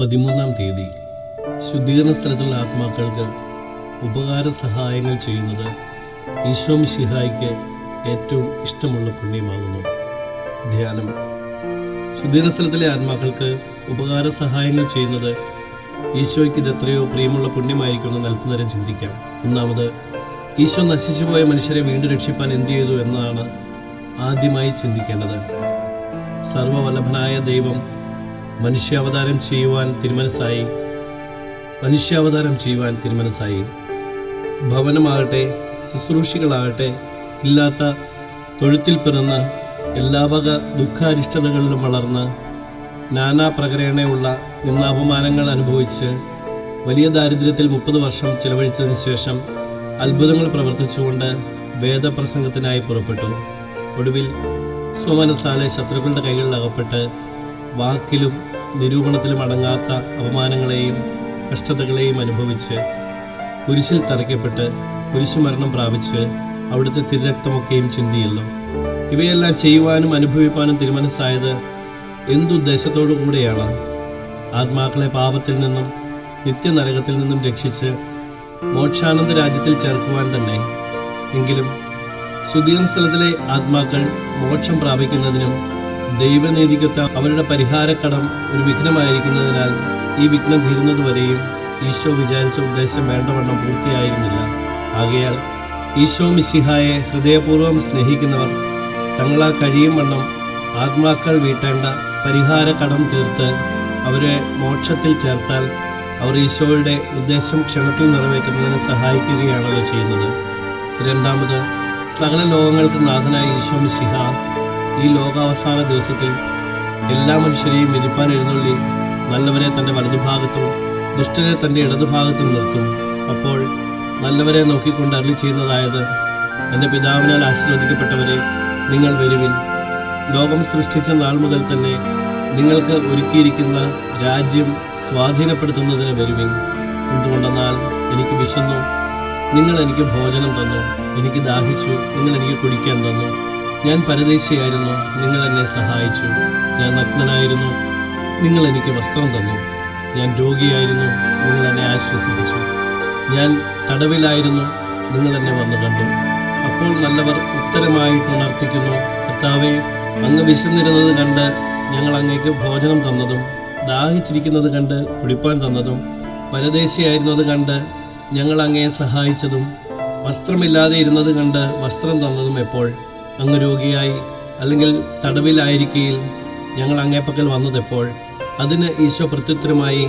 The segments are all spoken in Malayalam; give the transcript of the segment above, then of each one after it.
പതിമൂന്നാം തീയതി ശുദ്ധീകരണ സ്ഥലത്തുള്ള ആത്മാക്കൾക്ക് ഉപകാര സഹായങ്ങൾ ചെയ്യുന്നത് ഈശോ മിശിഹായ്ക്ക് ഏറ്റവും ഇഷ്ടമുള്ള പുണ്യമാകുന്നു. ധ്യാനം. ശുദ്ധീകരണ സ്ഥലത്തിലെ ആത്മാക്കൾക്ക് ഉപകാര സഹായങ്ങൾ ചെയ്യുന്നത് ഈശോയ്ക്ക് ഇത് എത്രയോ പ്രിയമുള്ള പുണ്യമായിരിക്കുമെന്ന് അല്പനേരം ചിന്തിക്കാം. ഒന്നാമത് ഈശോ നശിച്ചുപോയ മനുഷ്യരെ വീണ്ടും രക്ഷിപ്പാൻ എന്ത് ചെയ്തു എന്നതാണ് ആദ്യമായി ചിന്തിക്കേണ്ടത്. സർവവല്ലഭനായ ദൈവം മനുഷ്യാവതാരം ചെയ്യുവാൻ തിരുമനസ്സായി. മനുഷ്യാവതാരം ചെയ്യുവാൻ തിരുമനസ്സായി. ഭവനമാകട്ടെ ശുശ്രൂഷികളാകട്ടെ ഇല്ലാത്ത തൊഴുത്തിൽ പിറന്ന് എല്ലാ വക ദുഃഖാരിഷ്ടതകളിലും വളർന്ന് നാനാ പ്രകരണയുള്ള നിന്നാപമാനങ്ങൾ അനുഭവിച്ച് വലിയ ദാരിദ്ര്യത്തിൽ മുപ്പത് വർഷം ചിലവഴിച്ചതിന് ശേഷം അത്ഭുതങ്ങൾ പ്രവർത്തിച്ചുകൊണ്ട് വേദപ്രസംഗത്തിനായി പുറപ്പെട്ടു. ഒടുവിൽ സ്വമനസാലെ ശത്രുക്കളുടെ കൈകളിൽ അകപ്പെട്ട് വാക്കിലും നിരൂപണത്തിലും അടങ്ങാത്ത അപമാനങ്ങളെയും കഷ്ടതകളെയും അനുഭവിച്ച് കുരിശിൽ തറയ്ക്കപ്പെട്ട് കുരിശുമരണം പ്രാപിച്ച് അവിടുത്തെ തിരുരക്തമൊക്കെയും ചിന്തിയല്ലോ. ഇവയെല്ലാം ചെയ്യുവാനും അനുഭവിപ്പാനും തിരുമനസ്സായത് എന്തുദ്ദേശത്തോടു കൂടെയാണ് ആത്മാക്കളെ പാപത്തിൽ നിന്നും നിത്യനരകത്തിൽ നിന്നും രക്ഷിച്ച് മോക്ഷാനന്ദ രാജ്യത്തിൽ ചേർക്കുവാൻ തന്നെ. എങ്കിലും ശുദ്ധീകരണ സ്ഥലത്തിലെ ആത്മാക്കൾ മോക്ഷം പ്രാപിക്കുന്നതിനും ദൈവനീതിക്കൊത്ത അവരുടെ പരിഹാരക്കടം ഒരു വിഘ്നമായിരിക്കുന്നതിനാൽ ഈ വിഘ്നം തീരുന്നതുവരെയും ഈശോ വിചാരിച്ച ഉദ്ദേശം വേണ്ടവണ്ണം പൂർത്തിയായിരുന്നില്ല. ആകയാൽ ഈശോ മിശിഹായെ ഹൃദയപൂർവം സ്നേഹിക്കുന്നവർ തങ്ങളാ കഴിയും വണ്ണം ആത്മാക്കൾ വീട്ടേണ്ട പരിഹാര കടം തീർത്ത് അവരെ മോക്ഷത്തിൽ ചേർത്താൽ അവർ ഈശോയുടെ ഉദ്ദേശം ക്ഷണത്തിൽ നിറവേറ്റുന്നതിന് സഹായിക്കുകയാണല്ലോ ചെയ്യുന്നത്. രണ്ടാമത് സകല ലോകങ്ങൾക്ക് നാഥനായ ഈശോ മിശിഹ ഈ ലോകാവസാന ദിവസത്തിൽ എല്ലാ മനുഷ്യരെയും വിധിപ്പാൻ എഴുന്നള്ളി നല്ലവരെ തന്റെ വലതുഭാഗത്തും ദുഷ്ടരെ തന്റെ ഇടതുഭാഗത്തും നിർത്തും. അപ്പോൾ നല്ലവരെ നോക്കിക്കൊണ്ട് അരളി ചെയ്യുന്നതായത് എന്റെ പിതാവിനാൽ ആശീർവദിക്കപ്പെട്ടവരെ നിങ്ങൾ വരുവിൻ. ലോകം സൃഷ്ടിച്ച നാൾ മുതൽ തന്നെ നിങ്ങൾക്ക് ഒരുക്കിയിരിക്കുന്ന രാജ്യം സ്വാധീനപ്പെടുത്തുന്നതിന് വരുവിൻ. എന്തുകൊണ്ടെന്നാൽ എനിക്ക് വിശന്നു നിങ്ങൾ എനിക്ക് ഭോജനം തന്നു എനിക്ക് ദാഹിച്ചു നിങ്ങൾ എനിക്ക് കുടിക്കാൻ തന്നു. ഞാൻ പരദേശിയായിരുന്നു. നിങ്ങൾ എന്നെ സഹായിച്ചു. ഞാൻ നഗ്നനായിരുന്നു. നിങ്ങൾ എനിക്ക് വസ്ത്രം തന്നു. ഞാൻ രോഗിയായിരുന്നു. നിങ്ങൾ എന്നെ ആശ്വസിപ്പിച്ചു. ഞാൻ തടവിലായിരുന്നു. നിങ്ങൾ എന്നെ വന്നു കണ്ടു. അപ്പോൾ നല്ലവർ ഉത്തരമായിട്ട് ഉണർത്തിക്കുന്നു. കർത്താവെ അങ്ങ് വിശന്നിരുന്നത് കണ്ട് ഞങ്ങൾ അങ്ങേക്ക് ഭോജനം തന്നതും ദാഹിച്ചിരിക്കുന്നത് കണ്ട് കുടിപ്പാൻ തന്നതും പരദേശിയായിരുന്നത് കണ്ട് ഞങ്ങൾ അങ്ങയെ സഹായിച്ചതും വസ്ത്രമില്ലാതെ ഇരുന്നത് കണ്ട് വസ്ത്രം തന്നതും എപ്പോൾ അങ്ങ് രോഗിയായി അല്ലെങ്കിൽ തടവിലായിരിക്കയിൽ ഞങ്ങൾ അങ്ങേപ്പക്കൽ വന്നതെപ്പോൾ അതിന് ഈശോ പ്രത്യുത്തരമായി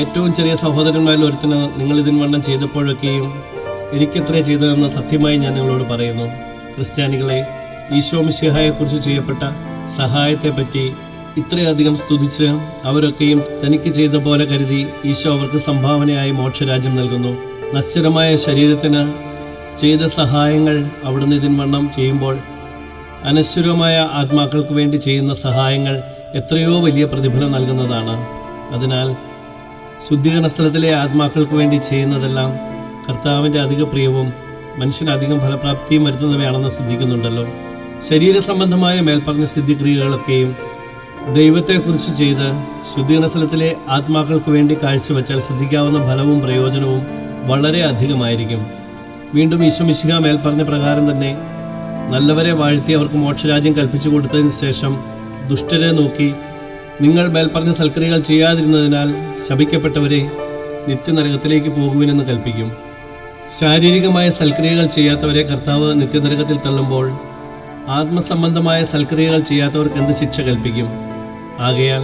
ഏറ്റവും ചെറിയ സഹോദരന്മാരിൽ ഒരുത്തിന് നിങ്ങൾ ഇതിന് വണ്ണം ചെയ്തപ്പോഴൊക്കെയും എനിക്കെത്രേ ചെയ്തതെന്ന് സത്യമായി ഞാൻ നിങ്ങളോട് പറയുന്നു. ക്രിസ്ത്യാനികളെ ഈശോ മിശിഹായെക്കുറിച്ച് ചെയ്യപ്പെട്ട സഹായത്തെപ്പറ്റി ഇത്രയധികം സ്തുതിച്ച് അവരൊക്കെയും തനിക്ക് ചെയ്ത പോലെ കരുതി ഈശോ അവർക്ക് സംഭാവനയായി മോക്ഷരാജ്യം നൽകുന്നു. നശ്വരമായ ശരീരത്തിന് ചെയ്ത സഹായങ്ങൾ അവിടുന്ന് ഇതിൻവണ്ണം ചെയ്യുമ്പോൾ അനശ്വരമായ ആത്മാക്കൾക്ക് വേണ്ടി ചെയ്യുന്ന സഹായങ്ങൾ എത്രയോ വലിയ പ്രതിഫലം നൽകുന്നതാണ്. അതിനാൽ ശുദ്ധീകരണ സ്ഥലത്തിലെ ആത്മാക്കൾക്ക് വേണ്ടി ചെയ്യുന്നതെല്ലാം കർത്താവിന്റെ അധിക പ്രിയവും മനുഷ്യന് അധികം ഫലപ്രാപ്തിയും വരുത്തുന്നവയാണെന്ന് സിദ്ധിക്കുന്നുണ്ടല്ലോ ശരീര സംബന്ധമായ മേൽപ്പറഞ്ഞ സിദ്ധിക്രിയകളൊക്കെയും ദൈവത്തെക്കുറിച്ച് ചെയ്ത് ശുദ്ധീകരണ സ്ഥലത്തിലെ ആത്മാക്കൾക്ക് വേണ്ടി കാഴ്ചവെച്ചാൽ ശ്രദ്ധിക്കാവുന്ന ഫലവും പ്രയോജനവും വളരെ അധികമായിരിക്കും. വീണ്ടും ഈശ്വമിശിക മേൽപ്പറഞ്ഞ പ്രകാരം തന്നെ നല്ലവരെ വാഴ്ത്തി അവർക്ക് മോക്ഷരാജ്യം കൽപ്പിച്ചു കൊടുത്തതിന് ശേഷം ദുഷ്ടരെ നോക്കി നിങ്ങൾ മേൽപ്പറഞ്ഞ സൽക്രിയകൾ ചെയ്യാതിരുന്നതിനാൽ ശപിക്കപ്പെട്ടവരെ നിത്യനരകത്തിലേക്ക് പോകുവിനെന്ന് കൽപ്പിക്കും. ശാരീരികമായ സൽക്രിയകൾ ചെയ്യാത്തവരെ കർത്താവ് നിത്യനരകത്തിൽ തള്ളുമ്പോൾ ആത്മസംബന്ധമായ സൽക്രിയകൾ ചെയ്യാത്തവർക്ക് എന്ത് ശിക്ഷ കൽപ്പിക്കും? ആകയാൽ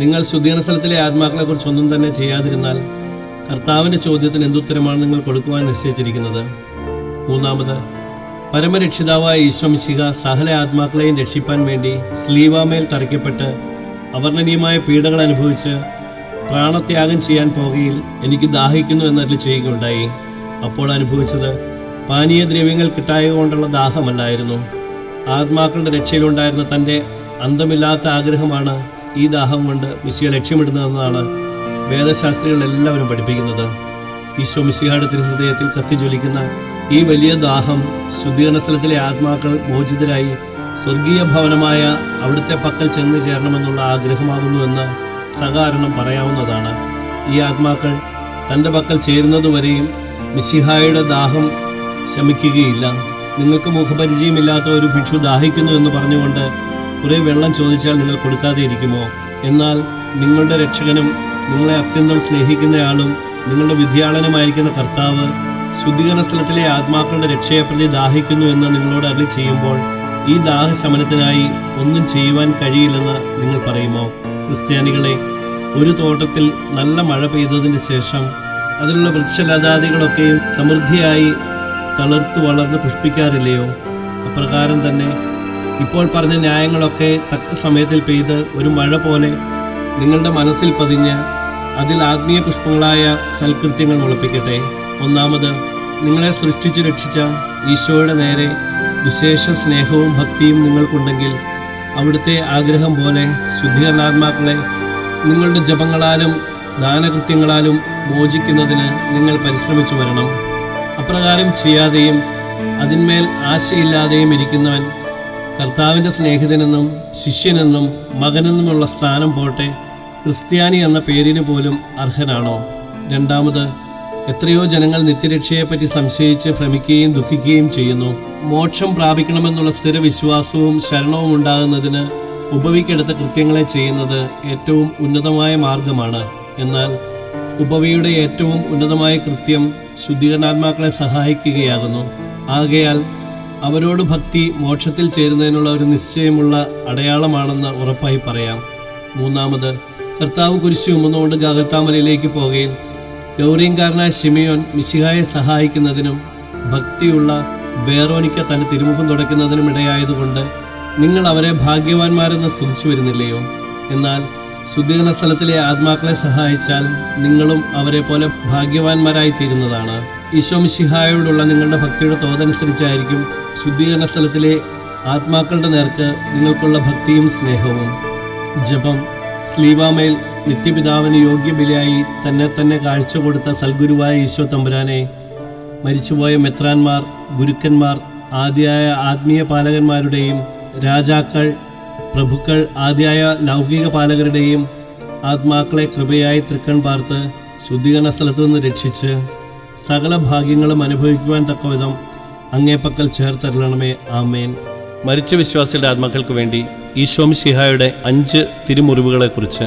നിങ്ങൾ ശുദ്ധീകരണ സ്ഥലത്തിലെ ആത്മാക്കളെക്കുറിച്ച് ഒന്നും തന്നെ ചെയ്യാതിരുന്നാൽ കർത്താവിന്റെ ചോദ്യത്തിന് എന്തുത്തരമാണ് നിങ്ങൾ കൊടുക്കുവാൻ നിശ്ചയിച്ചിരിക്കുന്നത്? മൂന്നാമത് പരമരക്ഷിതാവായ ഈശ്വമിശിക സകല ആത്മാക്കളെയും രക്ഷിപ്പാൻ വേണ്ടി സ്ലീവാമേൽ തറയ്ക്കപ്പെട്ട് അവർണനീയമായ പീഡകൾ അനുഭവിച്ച് പ്രാണത്യാഗം ചെയ്യാൻ പോകുകയിൽ എനിക്ക് ദാഹിക്കുന്നു എന്നതിൽ ചെയ്യുകയുണ്ടായി. അപ്പോൾ അനുഭവിച്ചത് പാനീയ ദ്രവ്യങ്ങൾ കിട്ടായതുകൊണ്ടുള്ള ദാഹമല്ലായിരുന്നു. ആത്മാക്കളുടെ രക്ഷയിലുണ്ടായിരുന്ന തന്റെ അന്തമില്ലാത്ത ആഗ്രഹമാണ് ഈ ദാഹം കൊണ്ട് മിശിയെ ലക്ഷ്യമിടുന്നതെന്നാണ് വേദശാസ്ത്രികൾ എല്ലാവരും പഠിപ്പിക്കുന്നത്. ഈശോ മിശിഹായുടെ തിരുഹൃദയത്തിൽ കത്തിജ്വലിക്കുന്ന ഈ വലിയ ദാഹം ശുദ്ധീകരണ സ്ഥലത്തിലെ ആത്മാക്കൾ മോചിതരായി സ്വർഗീയ ഭവനമായ അവിടുത്തെ പക്കൽ ചെന്ന് ചേരണമെന്നുള്ള ആഗ്രഹമാകുന്നുവെന്ന് സകാരണം പറയാവുന്നതാണ്. ഈ ആത്മാക്കൾ തന്റെ പക്കൽ ചേരുന്നതുവരെയും മിസിഹായുടെ ദാഹം ശമിക്കുകയില്ല. നിങ്ങൾക്ക് മുഖപരിചയമില്ലാത്ത ഒരു ഭിക്ഷു ദാഹിക്കുന്നു എന്ന് പറഞ്ഞുകൊണ്ട് കുറേ വെള്ളം ചോദിച്ചാൽ നിങ്ങൾ കൊടുക്കാതെ ഇരിക്കുമോ? എന്നാൽ നിങ്ങളുടെ രക്ഷകനും നിങ്ങളെ അത്യന്തം സ്നേഹിക്കുന്നയാളും നിങ്ങളുടെ വിദ്യാളനുമായിരിക്കുന്ന കർത്താവ് ശുദ്ധീകരണ സ്ഥലത്തിലെ ആത്മാക്കളുടെ രക്ഷയെപ്രതി ദാഹിക്കുന്നു എന്ന് നിങ്ങളോട് അരളി ചെയ്യുമ്പോൾ ഈ ദാഹശമനത്തിനായി ഒന്നും ചെയ്യുവാൻ കഴിയില്ലെന്ന് നിങ്ങൾ പറയുമോ? ക്രിസ്ത്യാനികളെ ഒരു തോട്ടത്തിൽ നല്ല മഴ പെയ്തതിന് ശേഷം അതിലുള്ള വൃക്ഷലതാദികളൊക്കെയും സമൃദ്ധിയായി തളിർത്തു വളർന്ന് പുഷ്പിക്കാറില്ലയോ? അപ്രകാരം തന്നെ ഇപ്പോൾ പറഞ്ഞ ന്യായങ്ങളൊക്കെ തക്ക സമയത്തിൽ പെയ്ത് ഒരു മഴ പോലെ നിങ്ങളുടെ മനസ്സിൽ പതിഞ്ഞ് അതിൽ ആത്മീയ പുഷ്പങ്ങളായ സൽകൃത്യങ്ങൾ മുളപ്പിക്കട്ടെ. ഒന്നാമത് നിങ്ങളെ സൃഷ്ടിച്ചു രക്ഷിച്ച ഈശോയുടെ നേരെ വിശേഷ സ്നേഹവും ഭക്തിയും നിങ്ങൾക്കുണ്ടെങ്കിൽ അവിടുത്തെ ആഗ്രഹം പോലെ ശുദ്ധീകരണാത്മാക്കളെ നിങ്ങളുടെ ജപങ്ങളാലും ദാനകൃത്യങ്ങളാലും മോചിക്കുന്നതിന് നിങ്ങൾ പരിശ്രമിച്ചു വരണം. അപ്രകാരം ചെയ്യാതെയും അതിന്മേൽ ആശയില്ലാതെയും ഇരിക്കുന്നവൻ കർത്താവിന്റെ സ്നേഹിതനെന്നും ശിഷ്യനെന്നും മകനെന്നുമുള്ള സ്ഥാനം പോട്ടെ ക്രിസ്ത്യാനി എന്ന പേരിന് പോലും അർഹനാണോ? രണ്ടാമത് എത്രയോ ജനങ്ങൾ നിത്യരക്ഷയെപ്പറ്റി സംശയിച്ച് ഭ്രമിക്കുകയും ദുഃഖിക്കുകയും ചെയ്യുന്നു. മോക്ഷം പ്രാപിക്കണമെന്നുള്ള സ്ഥിരവിശ്വാസവും ശരണവും ഉണ്ടാകുന്നതിന് ഉപവിക്കെടുത്ത കൃത്യങ്ങളെ ചെയ്യുന്നത് ഏറ്റവും ഉന്നതമായ മാർഗമാണ്. എന്നാൽ ഉപവിയുടെ ഏറ്റവും ഉന്നതമായ കൃത്യം ശുദ്ധീകരണാത്മാക്കളെ സഹായിക്കുകയാകുന്നു. ആകയാൽ അവരോട് ഭക്തി മോക്ഷത്തിൽ ചേരുന്നതിനുള്ള ഒരു നിശ്ചയമുള്ള അടയാളമാണെന്ന് ഉറപ്പായി പറയാം. മൂന്നാമത് കർത്താവ് കുരിശ് ഉമ്മുന്നുകൊണ്ട് ഗാഗത്താമലയിലേക്ക് പോകുകയിൽ ഗൗരീങ്കാരനായ ഷിമിയോൻ മിശിഹായെ സഹായിക്കുന്നതിനും ഭക്തിയുള്ള വേറോനിക്ക തന്റെ തിരുമുഖം തുടയ്ക്കുന്നതിനും ഇടയായതുകൊണ്ട് നിങ്ങൾ അവരെ ഭാഗ്യവാന്മാരെന്ന് സ്തുതിച്ചു വരുന്നില്ലയോ? എന്നാൽ ശുദ്ധീകരണ സ്ഥലത്തിലെ ആത്മാക്കളെ സഹായിച്ചാൽ നിങ്ങളും അവരെ പോലെ ഭാഗ്യവാന്മാരായി തീരുന്നതാണ്. ഈശോ മിശിഹായോടുള്ള നിങ്ങളുടെ ഭക്തിയുടെ തോതനുസരിച്ചായിരിക്കും ശുദ്ധീകരണ സ്ഥലത്തിലെ ആത്മാക്കളുടെ നേർക്ക് നിങ്ങൾക്കുള്ള ഭക്തിയും സ്നേഹവും. ജപം സ്ലീവാമേൽ നിത്യപിതാവിന് യോഗ്യബലിയായി തന്നെ തന്നെ കാഴ്ച കൊടുത്ത സൽഗുരുവായ ഈശോ തമ്പുരാനെ മരിച്ചുപോയ മെത്രാന്മാർ ഗുരുക്കന്മാർ ആദ്യായ ആത്മീയ പാലകന്മാരുടെയും രാജാക്കൾ പ്രഭുക്കൾ ആദ്യായ ലൗകിക പാലകരുടെയും ആത്മാക്കളെ കൃപയായി തൃക്കൺ പാർത്ത് ശുദ്ധീകരണ സ്ഥലത്തു നിന്ന് രക്ഷിച്ച് സകല ഭാഗ്യങ്ങളും അനുഭവിക്കുവാൻ തക്കവിധം അങ്ങേപ്പക്കൽ ചേർത്തരണമേ ആമേൻ. മരിച്ച വിശ്വാസികളുടെ ആത്മാക്കൾക്ക് വേണ്ടി ഈശോമിശിഹായുടെ അഞ്ച് തിരുമുറിവുകളെക്കുറിച്ച്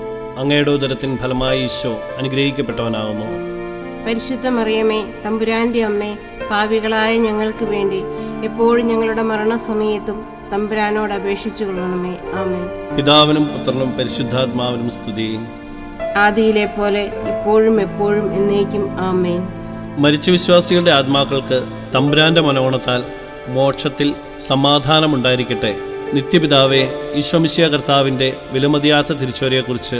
അങ്ങയുടെ ഉദരത്തിൻ ഫലമായി ഈശോ അനുഗ്രഹിക്കപ്പെട്ടവനാകുന്നു. പരിശുദ്ധ മറിയമേ തമ്പുരാന്റെ അമ്മേ പാപികളായ ഞങ്ങൾക്ക് വേണ്ടി എപ്പോഴും ഞങ്ങളുടെ മരണസമയത്തും തമ്പുരാനോട് അപേക്ഷിച്ചു കൊള്ളണമേ. ആമേ പിതാവിനും പുത്രനും പരിശുദ്ധാത്മാവിനും സ്തുതി. ആദിയിലെ പോലെ ഇപ്പോഴും എപ്പോഴും എന്നേക്കും ആമേൻ. മരിച്ച വിശ്വാസികളുടെ ആത്മാക്കൾക്ക് തമ്പുരാന്റെ മനോണത്താൽ മോക്ഷത്തിൽ സമാധാനമുണ്ടായിരിക്കട്ടെ. നിത്യപിതാവെ ഈശ്വമിശിയ കർത്താവിന്റെ വിലമതിയാത്ത തിരിച്ചുവരെയെക്കുറിച്ച്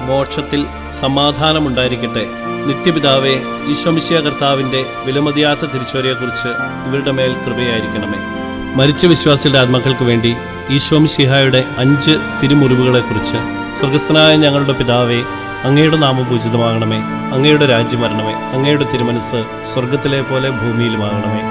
മോക്ഷത്തിൽ സമാധാനമുണ്ടായിരിക്കട്ടെ. നിത്യപിതാവെ ഈശ്വമിശിയ കർത്താവിന്റെ വിലമതിയാത്ത തിരിച്ചുവരെയെക്കുറിച്ച് ഇവരുടെ മേൽ കൃപയായിരിക്കണമേ. മരിച്ച വിശ്വാസികളുടെ ആത്മാക്കൾക്ക് വേണ്ടി ഈശ്വമിശിഹായുടെ അഞ്ച് തിരുമുറിവുകളെക്കുറിച്ച് സ്വർഗസ്ഥനായ ഞങ്ങളുടെ പിതാവെ അങ്ങയുടെ നാമപൂജിതമാകണമേ അങ്ങയുടെ രാജ്യം വരണമേ. അങ്ങയുടെ തിരുമനസ് സ്വർഗത്തിലെ പോലെ ഭൂമിയിലുമാകണമേ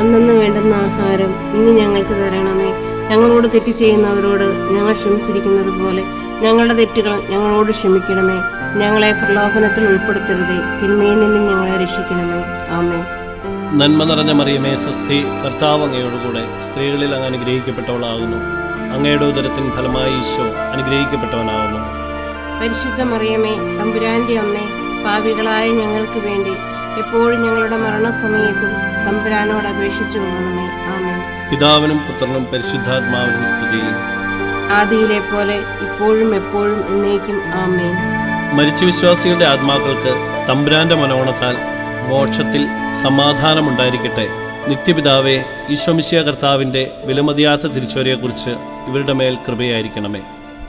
അന്നന്ന് വേണ്ടുന്ന ആഹാരം ഇന്ന് ഞങ്ങൾക്ക് തരണമേ. ഞങ്ങളോട് തെറ്റി ചെയ്യുന്നവരോട് ഞങ്ങൾ ക്ഷമിച്ചിരിക്കുന്നത് പോലെ ഞങ്ങളുടെ തെറ്റുകൾ ഞങ്ങളോട് ക്ഷമിക്കണമേ. ഞങ്ങളെ പ്രലോഭനത്തിൽ ഉൾപ്പെടുത്തരുതേ. തിന്മയിൽ നിന്നും ഞങ്ങളെ രക്ഷിക്കണമേ. ആമേ നന്മ നിറഞ്ഞ മറിയമേ സ്വസ്തി കർത്താവ് അങ്ങയോടുകൂടെ സ്ത്രീകളിൽ അങ്ങ് അനുഗ്രഹിക്കപ്പെട്ടവളാകുന്നു. അങ്ങയുടെ ഉദരത്തിൻ ഫലമായി ഈശോ അനുഗ്രഹിക്കപ്പെട്ടവനാകുന്നു. പരിശുദ്ധ മറിയമേ തമ്പുരാന്റെ അമ്മേ പാപികളായ ഞങ്ങൾക്ക് വേണ്ടി എപ്പോഴും ഞങ്ങളുടെ മരണസമയത്തും തമ്പുരാനോട് അപേക്ഷിച്ചു കൊള്ളണമേ ആമേ പിതാവിനും പുത്രനും പരിശുദ്ധാത്മാവിനും സ്തുതി. ആദിയിലെ പോലെ ഇപ്പോഴും എപ്പോഴും എന്നേക്കും ആമേൻ. മരിച്ച വിശ്വാസികളുടെ ആത്മാക്കൾക്ക് തമ്പുരാന്റെ മനോണത്താൽ മോക്ഷത്തിൽ സമാധാനമുണ്ടായിരിക്കട്ടെ. നിത്യപിതാവേ ഈശ്വമിശിയ കർത്താവിന്റെ വിലമതിയാത്ത തിരിച്ചുവരെയെക്കുറിച്ച് ഇവരുടെ മേൽ കൃപയായിരിക്കണമേ.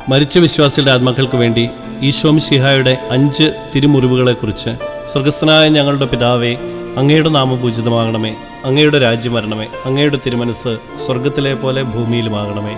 മരിച്ച വിശ്വാസികളുടെ ആത്മാക്കൾക്ക് വേണ്ടി ഈശോമിശിഹായുടെ അഞ്ച് തിരുമുറിവുകളെക്കുറിച്ച് സ്വർഗസ്ഥനായ ഞങ്ങളുടെ പിതാവേ അങ്ങയുടെ നാമം പൂജിതമാകണമേ. അങ്ങയുടെ രാജ്യം വരണമേ. അങ്ങയുടെ തിരുമനസ് സ്വർഗത്തിലെ പോലെ ഭൂമിയിലുമാകണമേ.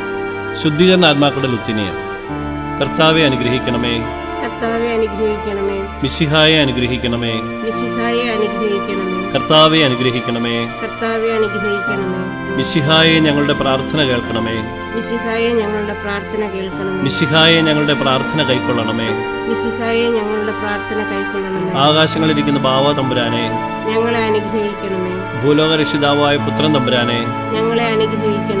ശുദ്ധീകരണ ആത്മാക്കളുടെ ലുത്തിനിയ. കർത്താവെ അനുഗ്രഹിക്കണമേ. കർത്താവെ അനുഗ്രഹിക്കണമേ. മിശിഹായെ അനുഗ്രഹിക്കണമേ. വിശിഹായെ അനുഗ്രഹിക്കണമേ. കർത്താവെ അനുഗ്രഹിക്കണമേ. കർത്താവെ അനുഗ്രഹിക്കണമേ. മിശിഹായെ ഞങ്ങളുടെ പ്രാർത്ഥന കേൾക്കണമേ. മിസിഹായെ ഞങ്ങളുടെ പ്രാർത്ഥന കേൾക്കണമേ. മിശിഹായെ ഞങ്ങളുടെ പ്രാർത്ഥന കൈക്കൊള്ളണമേ. മിസിഹായെ ഞങ്ങളുടെ പ്രാർത്ഥന കൈക്കൊള്ളണമേ. ആകാശങ്ങളിലിരിക്കുന്ന ബാവ തമ്പുരാനെ. ഞങ്ങളെ അനുഗ്രഹിക്കണമേ. ഭൂലോക രക്ഷിതാവായ പുത്രൻ തമ്പുരാനെ. ഞങ്ങളെ അനുഗ്രഹിക്കണമേ.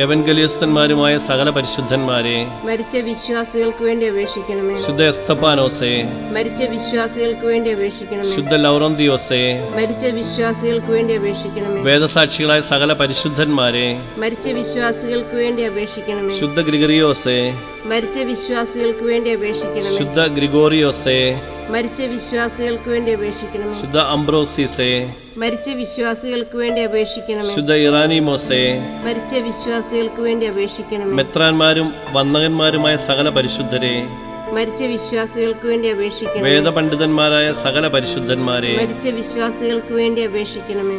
എവൻഗലിയസ്തന്മാരുമായ സകല പരിശുദ്ധന്മാരെ മരിച്ച വിശ്വാസികൾക്ക് വേണ്ടി അപേക്ഷിക്കണമേ. ശുദ്ധ എസ്തപ്പാനോസെ മരിച്ച വിശ്വാസികൾക്ക് വേണ്ടി അപേക്ഷിക്കണമേ. ശുദ്ധ ലൗറന്തിയോസെ മരിച്ച വിശ്വാസികൾക്ക് വേണ്ടി അപേക്ഷിക്കണമേ. വേദസാക്ഷികളായ സകല പരിശുദ്ധന്മാരെ മരിച്ച വിശ്വാസികൾക്ക് വേണ്ടി അപേക്ഷിക്കണമേ. ശുദ്ധ ഗ്രിഗറിയോസെ മരിച്ച വിശ്വാസികൾക്ക് വേണ്ടി അപേക്ഷിക്കണം ശുദ്ധ ഗ്രിഗോറിയോസേ. മരിച്ച വിശ്വാസികൾക്ക് വേണ്ടി അപേക്ഷിക്കണം ശുദ്ധ അംബ്രോസീസേ. മരിച്ച വിശ്വാസികൾക്ക് വേണ്ടി അപേക്ഷിക്കണം ശുദ്ധ ഇറാനിമോസേ. മരിച്ച വിശ്വാസികൾക്ക് വേണ്ടി അപേക്ഷിക്കണം മെത്രാന്മാരും വന്ദകന്മാരുമായ സകല പരിശുദ്ധരെ. മരിച്ച വിശ്വാസികൾക്ക് വേണ്ടി അപേക്ഷിക്കണം വേദപണ്ഡിതന്മാരായ സകല പരിശുദ്ധന്മാരെ. മരിച്ച വിശ്വാസികൾക്ക് വേണ്ടി അപേക്ഷിക്കണമേ.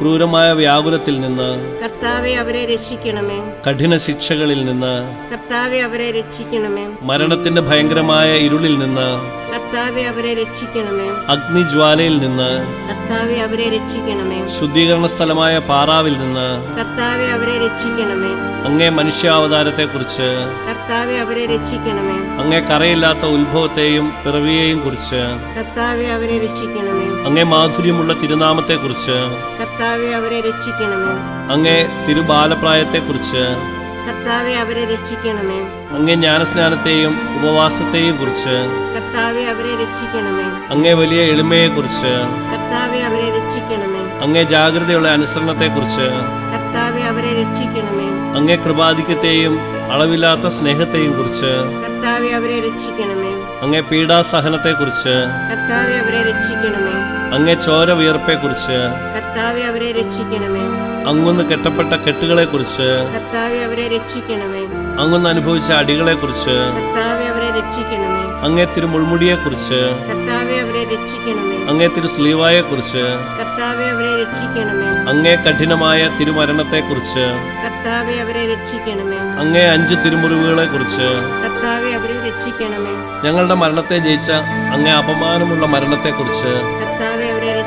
ക്രൂരമായ വ്യാകുലത്തിൽ നിന്ന് കർത്താവെ അവരെ രക്ഷിക്കണമേ. കഠിന ശിക്ഷകളിൽ നിന്ന് കർത്താവെ അവരെ രക്ഷിക്കണമേ. മരണത്തിന്റെ ഭയങ്കരമായ ഇരുളിൽ നിന്ന് കർത്താവെ അവരെ രക്ഷിക്കണമേ. അഗ്നിജ്വാലയിൽ നിന്ന് കർത്താവെ അവരെ രക്ഷിക്കണമേ. ശുദ്ധീകരണ സ്ഥലമായ പാറാവിൽ നിന്ന് കർത്താവെ അവരെ രക്ഷിക്കണമേ. അങ്ങേ മനുഷ്യാവതാരത്തെ കുറിച്ച് കർത്താവെ അവരെ രക്ഷിക്കണമേ. അങ്ങേ കറയില്ലാത്ത ഉത്ഭവത്തെയും പിറവിയെയും കുറിച്ച് കർത്താവെ അവരെ രക്ഷിക്കണമേ. അങ്ങേ മാധുര്യമുള്ള തിരുനാമത്തെക്കുറിച്ച് കർത്താവെ അവരെ രക്ഷിക്കണമേ. അങ്ങേ തിരുബാലപ്രായത്തെക്കുറിച്ച് കർത്താവെ അവരെ രക്ഷിക്കണമേ. അങ്ങേ ജ്ഞാനസ്നാനത്തെയും ഉപവാസത്തെയും കുറിച്ച് കർത്താവെ അവരെ രക്ഷിക്കണമേ. അങ്ങേ വലിയ എളിമയെ കുറിച്ച് കർത്താവെ അവരെ രക്ഷിക്കണമേ. അങ്ങേ ജാഗ്രതയുള്ള അനുസരണത്തെ കുറിച്ച് കർത്താവെ അവരെ രക്ഷിക്കണമേ. അങ്ങേ കൃപാധിക്യത്തെയും അളവില്ലാത്ത സ്നേഹത്തെയും കുറിച്ച് കർത്താവെ അവരെ രക്ഷിക്കണമേ. അങ്ങേ പീഡാസഹനത്തെക്കുറിച്ച് കർത്താവെ അവരെ രക്ഷിക്കണമേ. അങ്ങേ ചോര വിയർപ്പെക്കുറിച്ച് കർത്താവെ അവരെ രക്ഷിക്കണമേ. അങ്ങൊന്ന് കെട്ടപ്പെട്ട കെട്ടുകളെ കുറിച്ച് കർത്താവെ അവരെ രക്ഷിക്കണമേ. അങ്ങൊന്ന് അനുഭവിച്ച അടികളെ കുറിച്ച് കർത്താവെ അവരെ രക്ഷിക്കണമേ. അങ്ങേ കുറിച്ച് കർത്താവെ അവരെ രക്ഷിക്കണമേ. അങ്ങേ തിരു സ്ലീവായെക്കുറിച്ച് കർത്താവെ അവരെ രക്ഷിക്കണമേ. അങ്ങേ കഠിനമായ തിരുമരണത്തെ കുറിച്ച് കർത്താവെ അവരെ രക്ഷിക്കണമേ. അങ്ങേ അഞ്ച് തിരുമുറിവുകളെക്കുറിച്ച് കർത്താവെ അവരെ രക്ഷിക്കണമേ. ഞങ്ങളുടെ മരണത്തെ ജയിച്ച അങ്ങേ അപമാനമുള്ള മരണത്തെ കുറിച്ച് അവരെ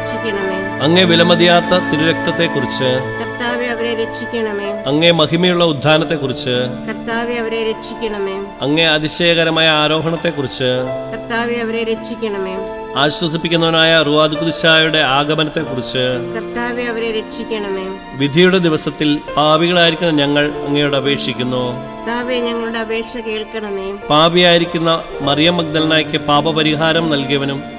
രക്ഷിക്കണമേ. അങ്ങേ വിലമതിയാത്ത തിരുരക്തത്തെക്കുറിച്ച് കർത്താവെ അവരെ രക്ഷിക്കണമേ. അങ്ങേ മഹിമയുള്ള ഉദ്ധാനത്തെക്കുറിച്ച് കർത്താവെ അവരെ രക്ഷിക്കണമേ. അങ്ങേ അതിശയകരമായ ആരോഹണത്തെക്കുറിച്ച് കർത്താവെ അവരെ രക്ഷിക്കണമേ. ആശ്വസിപ്പിക്കുന്നവനായ റുവാദ് കുദിശായുടെ ആഗമനത്തെക്കുറിച്ച് കർത്താവെ അവരെ രക്ഷിക്കണമേ. വിധിയുടെ ദിവസത്തിൽ പാപികളായിരിക്കുന്ന ഞങ്ങൾ അങ്ങയോട് അപേക്ഷിക്കുന്നു. കർത്താവെ ഞങ്ങളുടെ അപേക്ഷ കേൾക്കണമേ. പാപിയായിരിക്കുന്ന മറിയം മഗ്ദലനായ്ക്ക് പാപപരിഹാരം നൽകിയവനും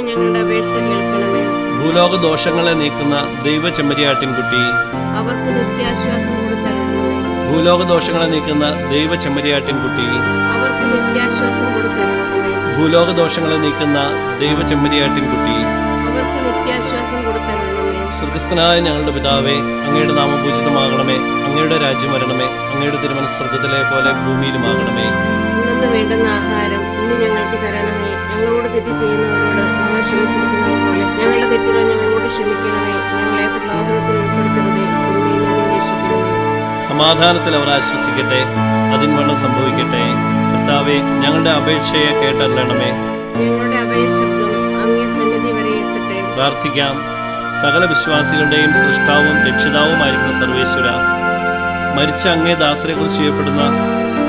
ഞങ്ങളുടെ അപേക്ഷ കേൾക്കണമേ. ഭൂലോക ദോഷങ്ങളെ നീക്കുന്ന ദൈവ ചെമ്മരിയാട്ടിൻകുട്ടി അവർക്ക് നിത്യാശ്വാസം കൊടുത്തരണമേ ഭൂലോക ദോഷങ്ങളെ നീക്കുന്ന ദൈവ ചെമ്മരിയാട്ടിൻകുട്ടി അവർക്ക് നിത്യാശ്വാസം കൊടുത്തരണമേ ഭൂലോക ദോഷങ്ങളെ നീക്കുന്ന ദൈവ ചെമ്മരിയാട്ടിൻകുട്ടി അവർക്ക് നിത്യാശ്വാസം കൊടുത്തരണമേ. സ്വർഗസ്ഥനായ ഞങ്ങളുടെ പിതാവേ അങ്ങയുടെ നാമം പൂജിതമാകണമേ. അങ്ങയുടെ രാജ്യം വരണമേ. അങ്ങയുടെ തിരുമനസ് സ്വർഗത്തിലെ പോലെ ഭൂമിയിലുമാകണമേ. അന്നു വേണ്ടുന്ന ആഹാരം ഇന്ന് ഞങ്ങൾക്ക് തരണമേ. ഞങ്ങളോട് തെറ്റ് ചെയ്യുന്നവരോട് ഞങ്ങൾ ക്ഷമിച്ചിരിക്കുന്നത് പോലെ. ഞങ്ങളുടെ തെറ്റുകൾ ഞങ്ങളോട് ക്ഷമിക്കണമേ. ഞങ്ങളെ പ്രലോഭനത്തിൽ ഉൾപ്പെടുത്തരുതേ. തിന്മയിൽ നിന്ന് രക്ഷിക്കണമേ സമാധാനത്തിൽ അവർ ആശ്വസിക്കട്ടെ. അതിൻവണ്ണം സംഭവിക്കട്ടെ. കർത്താവെ ഞങ്ങളുടെ അപേക്ഷയെ കേട്ടറിയണമേ. ഞങ്ങളുടെ അഭയശബ്ദം അങ്ങേ സന്നിധി വരെ എത്തട്ടെ. പ്രാർത്ഥിക്കാം. സകല വിശ്വാസികളുടെയും സൃഷ്ടാവും രക്ഷിതാവുമായിരിക്കുന്ന സർവേശ്വര മരിച്ച അങ്ങേ ദാസരെക്കുറിച്ച് ചെയ്യപ്പെടുന്ന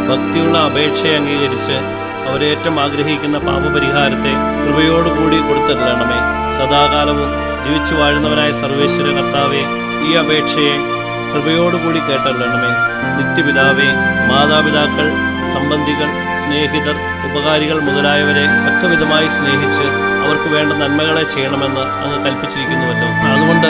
ഭക്തിയുള്ള അപേക്ഷയെ അംഗീകരിച്ച് അവരേറ്റം ആഗ്രഹിക്കുന്ന പാപപരിഹാരത്തെ കൃപയോടുകൂടി കൊടുത്തരണമേ സദാകാലവും ജീവിച്ചു വാഴുന്നവനായ സർവേശ്വര കർത്താവെ ഈ അപേക്ഷയെ കൃപയോടുകൂടി കേട്ടല്ലണമേ നിത്യപിതാവേ മാതാപിതാക്കൾ സംബന്ധികൾ സ്നേഹിതർ ഉപകാരികൾ മുതലായവരെ തക്കവിധമായി സ്നേഹിച്ച് അവർക്ക് വേണ്ട നന്മകളെ ചെയ്യണമെന്ന് അങ്ങ് കൽപ്പിച്ചിരിക്കുന്നുവല്ലോ. അതുകൊണ്ട്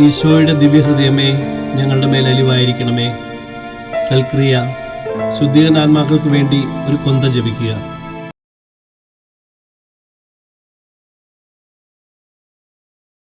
ഈശോയുടെ ദിവ്യഹൃദയമേ ഞങ്ങളുടെ മേൽ അലിവായിരിക്കണമേ. സൽക്രിയ ശുദ്ധീകരണാത്മാക്കൾക്ക് വേണ്ടി ഒരു കൊന്ത ജപിക്കുക.